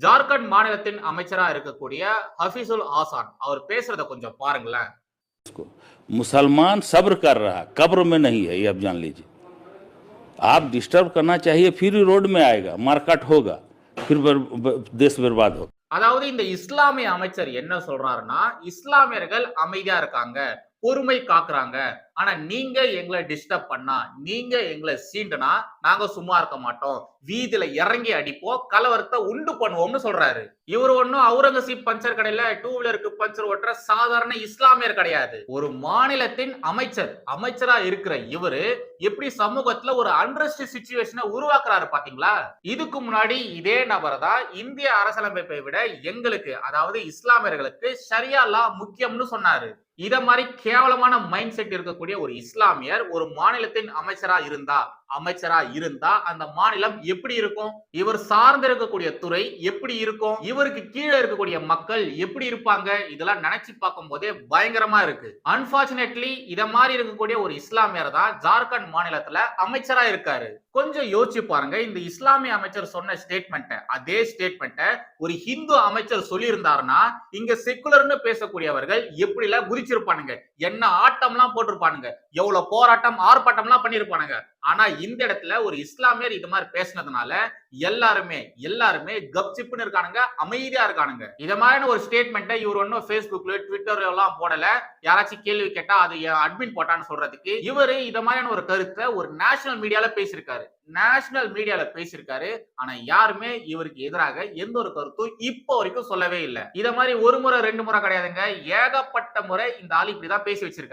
ஜார்க்கண்ட் மாநிலத்தின் அமைச்சரா இருக்கக்கூடிய ஹஃபீசுல் ஆசான் அவர் பேசுறத கொஞ்சம் பாருங்களேன் मुसलमान सब्र कर रहा कब्र में नहीं है ये आप जान लीजिए आप डिस्टर्ब करना चाहिए फिर ही रोड में आएगा मारकाट होगा फिर बर, ब- देश बर्बाद होगा அதாவது இந்த இஸ்லாமிய அமைச்சர் என்ன சொல்றாருன்னா இஸ்லாமியர்கள் அமைதியா இருக்காங்க பொறுமை காக்குறாங்க. ஆனா நீங்க எங்களை டிஸ்டர்ப் பண்ணா நீங்க எங்களை சீண்டுனா நாங்க சும்மா இருக்க மாட்டோம். வீதியில இறங்கி அடிப்போம் கலவரத்தை உண்டு பண்ணுவோம்னு சொல்றாரு. இவர் ஒன்னும் அவுரங்கசீப் பஞ்சர் கடையில டூ வீலருக்கு பஞ்சர் ஓட்டுற சாதாரண இஸ்லாமியர் கிடையாது. ஒரு மாநிலத்தின் அமைச்சர் அமைச்சரா இருக்கிற இவரு எப்படி சமூகத்துல ஒரு அன்ரஸ்ட் சுச்சுவேஷனை உருவாக்குறாரு பாத்தீங்களா? இதுக்கு முன்னாடி இதே நபர் தான் இந்திய அரசியலமைப்பை விட எங்களுக்கு அதாவது இஸ்லாமியர்களுக்கு சரியா லா முக்கியம்னு சொன்னாரு. இதை மாதிரி கேவலமான மைண்ட் செட் இருக்கக்கூடிய ஒரு இஸ்லாமியர் ஒரு மாநிலத்தின் அமைச்சரா இருந்தா அமைச்சரா இருந்தா அந்த மாநிலம் எப்படி இருக்கும்? இவர் சார்ந்து இருக்கக்கூடிய துறை எப்படி இருக்கும்? இவருக்கு கீழே இருக்கக்கூடிய மக்கள் எப்படி இருப்பாங்க? இதெல்லாம் நினைச்சு பார்க்கும் போதே பயங்கரமா இருக்கு. அன்பார்ச்சுனேட்லி இத மாதிரி இருக்கக்கூடிய ஒரு இஸ்லாமியர் தான் ஜார்க்கண்ட் மாநிலத்துல அமைச்சரா இருக்காரு. கொஞ்சம் யோசிச்சு பாருங்க. இந்த இஸ்லாமிய அமைச்சர் சொன்ன ஸ்டேட்மெண்ட்டை அதே ஸ்டேட்மெண்ட்டை ஒரு ஹிந்து அமைச்சர் சொல்லியிருந்தாருன்னா இங்க செக்குலர்னு பேசக்கூடியவர்கள் எப்படிலாம் குதிச்சிருப்பானுங்க? என்ன ஆட்டம்லாம் போட்டிருப்பானுங்க? எவ்வளவு போராட்டம் ஆர்ப்பாட்டம்லாம் பண்ணியிருப்பானுங்க? ஆனா இந்த இடத்துல ஒரு இஸ்லாமியர் இது மாதிரி பேசினதுனால எல்லாருமே எல்லாருமே கப்சிப்புன்னு இருக்கானுங்க அமைதியா இருக்கானுங்க. இத மாதிரியான ஒரு ஸ்டேட்மெண்ட்டை இவர் ஒன்னும் ஃபேஸ்புக்ல ட்விட்டர்ல எல்லாம் போடல. யாராச்சும் கேள்வி கேட்டா அது அட்மின் போட்டான்னு சொல்றதுக்கு இவரு இத மாதிரியான ஒரு கருத்தை ஒரு நேஷனல் மீடியால பேசியிருக்காரு. நேஷனல் மீடியால பேசியிருக்காரு. ஆனா யாருமே இவருக்கு எதிராக எந்த ஒரு கருத்தும் இப்போ வரைக்கும் சொல்லவே இல்லை. இத மாதிரி ஒரு முறை ரெண்டு முறை கிடையாதுங்க. ஏகப்பட்ட முறை இந்த ஆள் இப்படிதான் பேசி வச்சிருக்காரு.